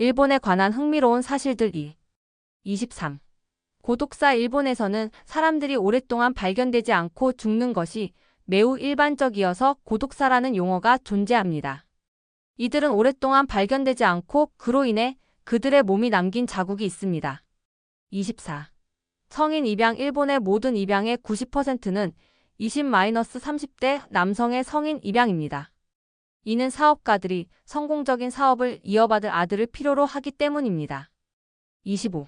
일본에 관한 흥미로운 사실들 2. 23. 고독사 일본에서는 사람들이 오랫동안 발견되지 않고 죽는 것이 매우 일반적이어서 고독사라는 용어가 존재합니다. 이들은 오랫동안 발견되지 않고 그로 인해 그들의 몸이 남긴 자국이 있습니다. 24. 성인 입양 일본의 모든 입양의 90%는 20-30대 남성의 성인 입양입니다. 이는 사업가들이 성공적인 사업을 이어받을 아들을 필요로 하기 때문입니다. 25.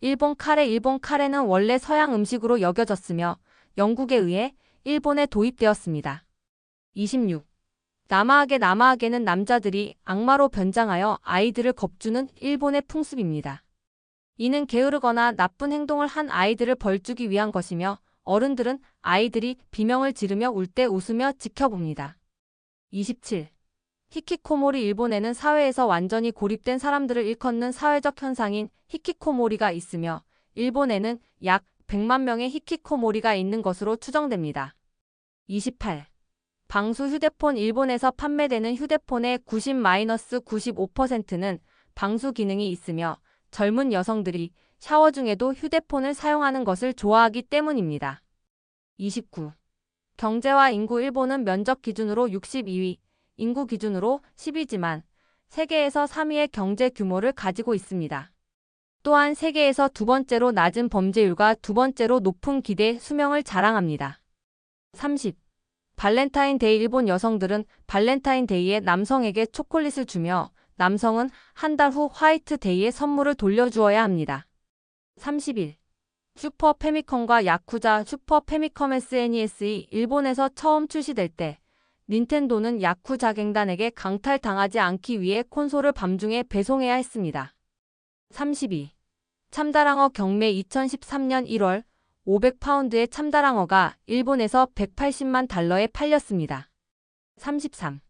일본 카레 일본 카레는 원래 서양 음식으로 여겨졌으며 영국에 의해 일본에 도입되었습니다. 26. 남아하게 남아하게는 남자들이 악마로 변장하여 아이들을 겁주는 일본의 풍습입니다. 이는 게으르거나 나쁜 행동을 한 아이들을 벌주기 위한 것이며 어른들은 아이들이 비명을 지르며 울 때 웃으며 지켜봅니다. 27. 히키코모리 일본에는 사회에서 완전히 고립된 사람들을 일컫는 사회적 현상인 히키코모리가 있으며 일본에는 약 100만 명의 히키코모리가 있는 것으로 추정됩니다. 28. 방수 휴대폰 일본에서 판매되는 휴대폰의 90-95%는 방수 기능이 있으며 젊은 여성들이 샤워 중에도 휴대폰을 사용하는 것을 좋아하기 때문입니다. 29. 경제와 인구 일본은 면적 기준으로 62위, 인구 기준으로 10위지만 세계에서 3위의 경제 규모를 가지고 있습니다. 또한 세계에서 두 번째로 낮은 범죄율과 두 번째로 높은 기대 수명을 자랑합니다. 30. 발렌타인데이 일본 여성들은 발렌타인데이에 남성에게 초콜릿을 주며 남성은 한 달 후 화이트데이에 선물을 돌려주어야 합니다. 31. 슈퍼 페미컴과 야쿠자 슈퍼 페미컴 SNES이 일본에서 처음 출시될 때 닌텐도는 야쿠자 갱단에게 강탈당하지 않기 위해 콘솔을 밤중에 배송해야 했습니다. 32. 참다랑어 경매 2013년 1월 500파운드의 참다랑어가 일본에서 180만 달러에 팔렸습니다. 33.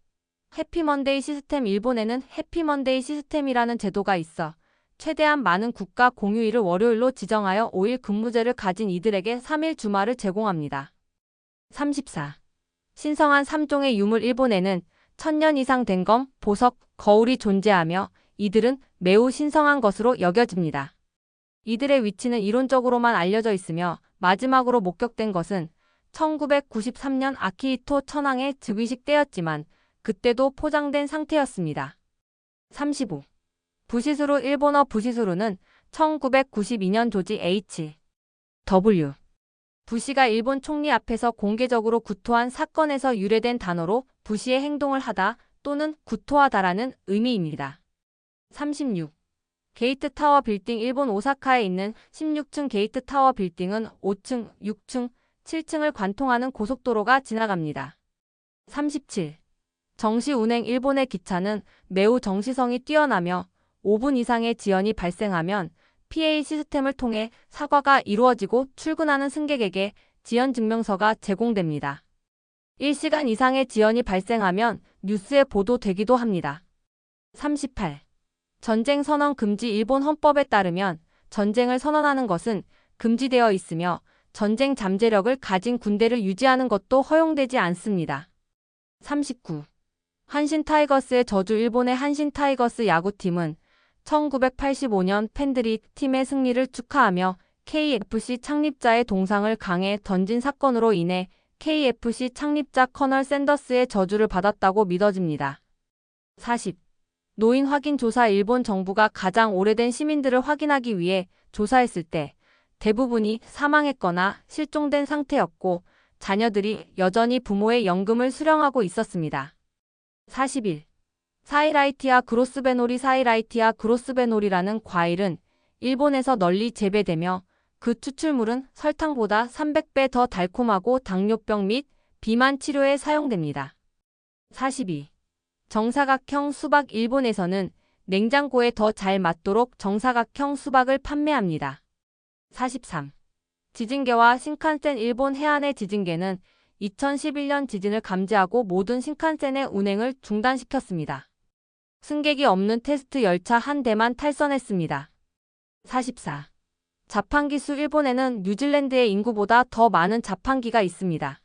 해피먼데이 시스템 일본에는 해피먼데이 시스템이라는 제도가 있어 최대한 많은 국가 공휴일을 월요일로 지정하여 5일 근무제를 가진 이들에게 3일 주말을 제공합니다. 34. 신성한 3종의 유물 일본에는 천년 이상 된 검, 보석, 거울이 존재하며 이들은 매우 신성한 것으로 여겨집니다. 이들의 위치는 이론적으로만 알려져 있으며 마지막으로 목격된 것은 1993년 아키히토 천황의 즉위식 때였지만 그때도 포장된 상태였습니다. 35. 부시스루 일본어 부시스루는 1992년 조지 H. W. 부시가 일본 총리 앞에서 공개적으로 구토한 사건에서 유래된 단어로 부시의 행동을 하다 또는 구토하다라는 의미입니다. 36. 게이트 타워 빌딩 일본 오사카에 있는 16층 게이트 타워 빌딩은 5층, 6층, 7층을 관통하는 고속도로가 지나갑니다. 37. 정시 운행 일본의 기차는 매우 정시성이 뛰어나며 5분 이상의 지연이 발생하면 PA 시스템을 통해 사과가 이루어지고 출근하는 승객에게 지연 증명서가 제공됩니다. 1시간 이상의 지연이 발생하면 뉴스에 보도되기도 합니다. 38. 전쟁 선언 금지 일본 헌법에 따르면 전쟁을 선언하는 것은 금지되어 있으며 전쟁 잠재력을 가진 군대를 유지하는 것도 허용되지 않습니다. 39. 한신 타이거스의 저주 일본의 한신 타이거스 야구팀은 1985년 팬들이 팀의 승리를 축하하며 KFC 창립자의 동상을 강에 던진 사건으로 인해 KFC 창립자 커널 샌더스의 저주를 받았다고 믿어집니다. 40. 노인 확인 조사 일본 정부가 가장 오래된 시민들을 확인하기 위해 조사했을 때 대부분이 사망했거나 실종된 상태였고 자녀들이 여전히 부모의 연금을 수령하고 있었습니다. 41. 사이라이티아 그로스베놀이 사이라이티아 그로스베놀이라는 과일은 일본에서 널리 재배되며 그 추출물은 설탕보다 300배 더 달콤하고 당뇨병 및 비만 치료에 사용됩니다. 42. 정사각형 수박 일본에서는 냉장고에 더 잘 맞도록 정사각형 수박을 판매합니다. 43. 지진계와 신칸센 일본 해안의 지진계는 2011년 지진을 감지하고 모든 신칸센의 운행을 중단시켰습니다. 승객이 없는 테스트 열차 한 대만 탈선했습니다. 44. 자판기 수 일본에는 뉴질랜드의 인구보다 더 많은 자판기가 있습니다.